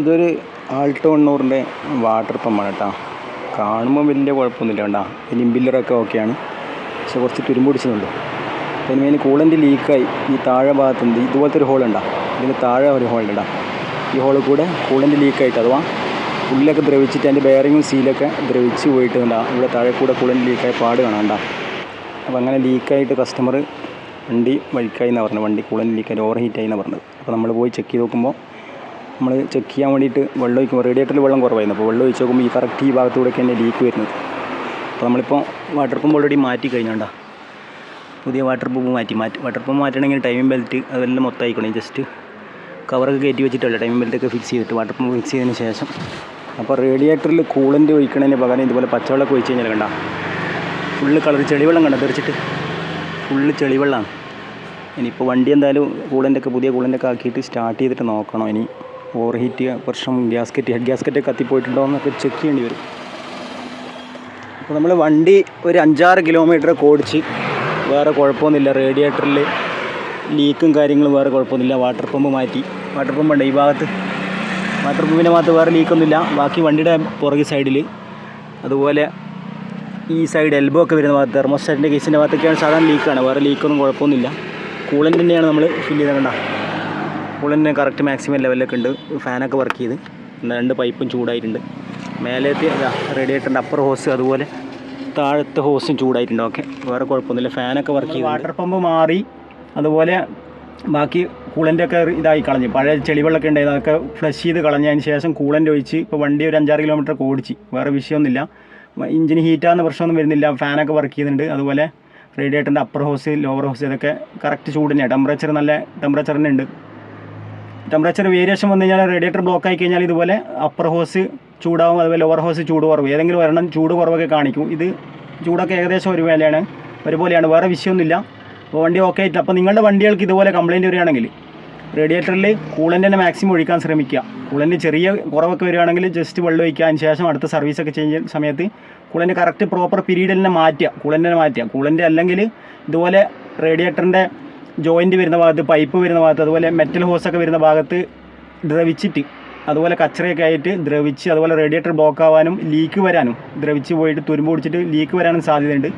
ഇതൊരു Alto എണ്ണൂറിന്റെ water പമ്പാണ് കേട്ടോ. കാണുമ്പോൾ വലിയ കുഴപ്പമൊന്നുമില്ല കണ്ടാ. ഇമ്പില്ലറൊക്കെ ഓക്കെയാണ്. പക്ഷെ കുറച്ച് തുരുമ്പ് പിന്നെ മേലെ കൂളന്റ് ലീക്കായി? ഈ താഴെ ഭാഗത്തുണ്ട് ഇതുപോലത്തെ ഒരു ഹോളുണ്ടാ ഇതിന് താഴെ ഒരു ഹോളുണ്ടാ ഈ ഹോളിൽ കൂടെ കൂളന്റ് ലീക്കായിട്ട്? അഥവാ ഉള്ളിലൊക്കെ ദ്രവിച്ചിട്ട് അതിന്റെ ബെയറിങ്ങും സീലൊക്കെ ദ്രവിച്ച് പോയിട്ട് ഉണ്ടാ ഇവിടെ താഴെ കൂടെ കൂളന്റ് ലീക്കായ പാട് കാണണ്ട അപ്പോൾ അങ്ങനെ ലീക്കായിട്ട് കസ്റ്റമർ വണ്ടി വഴിക്കായി എന്നാണ് പറഞ്ഞത്. വണ്ടി കൂളന്റ് ലീക്കായി? ഓവർ ഹീറ്റായി എന്നാണ് പറഞ്ഞത്. അപ്പോൾ നമ്മൾ പോയി ചെക്ക് ചെയ്ത് നോക്കുമ്പോൾ നമ്മൾ ചെക്ക് ചെയ്യാൻ വേണ്ടിയിട്ട് വെള്ളം ഒഴിക്കുമ്പോൾ റേഡിയേറ്ററിൽ വെള്ളം കുറവായിരുന്നു. അപ്പോൾ വെള്ളം ഒഴിച്ച് നോക്കുമ്പോൾ ഈ കറക്റ്റ് ഈ ഭാഗത്തൂടെയൊക്കെ തന്നെ ലീക്ക് വരുന്നത്. അപ്പോൾ നമ്മളിപ്പോൾ വാട്ടർ പമ്പ് ഓൾറെഡി മാറ്റി കഴിഞ്ഞാണ്ടാ പുതിയ വാട്ടർ പമ്പ് മാറ്റി. മാറ്റി വാട്ടർ പമ്പ് മാറ്റണമെങ്കിൽ ടൈമിംഗ് ബെൽറ്റ് അതെല്ലാം മൊത്തം ആയിക്കോണേ ജസ്റ്റ് കവറൊക്കെ കയറ്റി വെച്ചിട്ടല്ല ടൈമിംഗ് ബെൽറ്റൊക്കെ ഫിക്സ് ചെയ്തിട്ട് വാട്ടർ പമ്പ് ഫിക്സ് ചെയ്തതിന് ശേഷം. അപ്പോൾ റേഡിയേറ്ററിൽ കൂളന്റ് ഒഴിക്കണതിന് പകരം ഇതുപോലെ പച്ചവെള്ളമൊക്കെ ഒഴിച്ച് കഴിഞ്ഞാൽ കണ്ട. ഫുള്ള് കളർ ചെളിവെള്ളം കണ്ട തെറിച്ചിട്ട്. ഫുള്ള് ചെളിവെള്ളമാണ് ഇനിയിപ്പോൾ വണ്ടി എന്തായാലും കൂളന്റൊക്കെ പുതിയ കൂളന്റൊക്കെ ആക്കിയിട്ട് സ്റ്റാർട്ട് ചെയ്തിട്ട് നോക്കണം ഇനി. ഓവർ ഹീറ്റ് പ്രശ്നം ഗ്യാസ്കറ്റ് ഹെഡ് ഗ്യാസ്കറ്റ് കത്തിപ്പോയിട്ടുണ്ടോ എന്നൊക്കെ ചെക്ക് ചെയ്യേണ്ടി വരും. അപ്പോൾ നമ്മൾ വണ്ടി ഒരു അഞ്ചാറ് കിലോമീറ്റർ ഓടിച്ച് വേറെ കുഴപ്പമൊന്നുമില്ല. റേഡിയേറ്ററിൽ ലീക്കും കാര്യങ്ങളും വേറെ കുഴപ്പമൊന്നുമില്ല. വാട്ടർ പമ്പ് മാറ്റി. വാട്ടർ പമ്പ് ഉണ്ട് ഈ ഭാഗത്ത്. വാട്ടർ പമ്പിന്റെ ഭാഗത്ത് വേറെ ലീക്കൊന്നുമില്ല ബാക്കി വണ്ടിയുടെ പുറകെ സൈഡിൽ അതുപോലെ ഈ സൈഡ് എൽബോ ഒക്കെ വരുന്ന ഭാഗത്ത് തെർമോസ്റ്റാറ്റിന്റെ കേസിന്റെ ഭാഗത്തൊക്കെയാണ് സാധാരണ ലീക്കാണ് വേറെ ലീക്കൊന്നും കുഴപ്പമൊന്നുമില്ല. കൂളന്റ് തന്നെയാണ് നമ്മൾ ഫില്ല് ചെയ്ത് കണ്ട തന്നെ കറക്റ്റ് മാക്സിമം ലെവലൊക്കെ ഉണ്ട്. ഫാനൊക്കെ വർക്ക് ചെയ്ത്. രണ്ട് പൈപ്പും ചൂടായിട്ടുണ്ട്. മേലത്തെ റെഡിയായിട്ടുണ്ട് അപ്പർ ഹോസ് അതുപോലെ താഴത്തെ ഹോസും ചൂടായിട്ടുണ്ട്. ഓക്കെ വേറെ കുഴപ്പമൊന്നുമില്ല. ഫാനൊക്കെ വർക്ക് ചെയ്ത് വാട്ടർ പമ്പ് മാറി അതുപോലെ ബാക്കി കൂളന്റെ ഒക്കെ ഇതായി കളഞ്ഞു. പഴയ ചെളിവെള്ളമൊക്കെ ഉണ്ടായത് അതൊക്കെ ഫ്ലഷ് ചെയ്ത് കളഞ്ഞതിന് ശേഷം കൂളന്റ് ഒഴിച്ച് ഇപ്പോൾ വണ്ടി ഒരു അഞ്ചാറ് കിലോമീറ്റർ ഓടിച്ച്. വേറെ വിഷയമൊന്നുമില്ല. ഇഞ്ചിന് ഹീറ്റാകുന്ന പ്രശ്നമൊന്നും വരുന്നില്ല. ഫാനൊക്കെ വർക്ക് ചെയ്യുന്നുണ്ട് അതുപോലെ റേഡിയേറ്ററിന്റെ അപ്പർ ഹോസ് ലോവർ ഹോസ് ഇതൊക്കെ കറക്റ്റ് ചൂടിനെ. ടെമ്പറേച്ചർ നല്ല ടെമ്പറേച്ചർ തന്നെ ഉണ്ട്. ടെമ്പറേച്ചർ വേരിയേഷൻ വന്നു കഴിഞ്ഞാൽ റേഡിയേറ്റർ ബ്ലോക്ക് ആയി കഴിഞ്ഞാൽ ഇതുപോലെ അപ്പർ ഹോസ് ചൂടാവും അതുപോലെ ലോവർ ഹോസ് ചൂട് കുറവ് ഏതെങ്കിലും ഒരെണ്ണം ചൂട് കുറവൊക്കെ കാണിക്കും. ഇത് ചൂടൊക്കെ ഏകദേശം ഒരു വേലയാണ്. ഒരുപോലെയാണ്. വേറെ വിഷയമൊന്നുമില്ല. അപ്പോൾ വണ്ടി ഓക്കെ ആയിട്ട്. അപ്പോൾ നിങ്ങളുടെ വണ്ടികൾക്ക് ഇതുപോലെ കംപ്ലയിന്റ് വരികയാണെങ്കിൽ റേഡിയേറ്ററിൽ കൂളന്റ് തന്നെ മാക്സിമം ഒഴിക്കാൻ ശ്രമിക്കുക. കൂളന്റ് ചെറിയ കുറവൊക്കെ വരികയാണെങ്കിൽ ജസ്റ്റ് വെള്ളം ഒഴിക്കുക. അതിന് ശേഷം അടുത്ത സർവീസൊക്കെ ചെയ്യുന്ന സമയത്ത് കൂളന്റ് കറക്റ്റ് പ്രോപ്പർ പീരീഡിൽ തന്നെ മാറ്റുക. കൂളന്റ് തന്നെ മാറ്റുക. കൂളന്റ് അല്ലെങ്കിൽ ഇതുപോലെ റേഡിയേറ്ററിന്റെ ജോയിന്റ് വരുന്ന ഭാഗത്ത് പൈപ്പ് വരുന്ന ഭാഗത്ത് അതുപോലെ മെറ്റൽ ഹോസൊക്കെ വരുന്ന ഭാഗത്ത് ദ്രവിച്ചിട്ട് അതുപോലെ കച്ചറയൊക്കെ ആയിട്ട് ദ്രവിച്ച് അതുപോലെ റേഡിയേറ്റർ ബ്ലോക്ക് ആവാനും ലീക്ക് വരാനും ദ്രവിച്ച് പോയിട്ട് തുരുമ്പ് പിടിച്ചിട്ട് ലീക്ക് വരാനും സാധ്യതയുണ്ട്.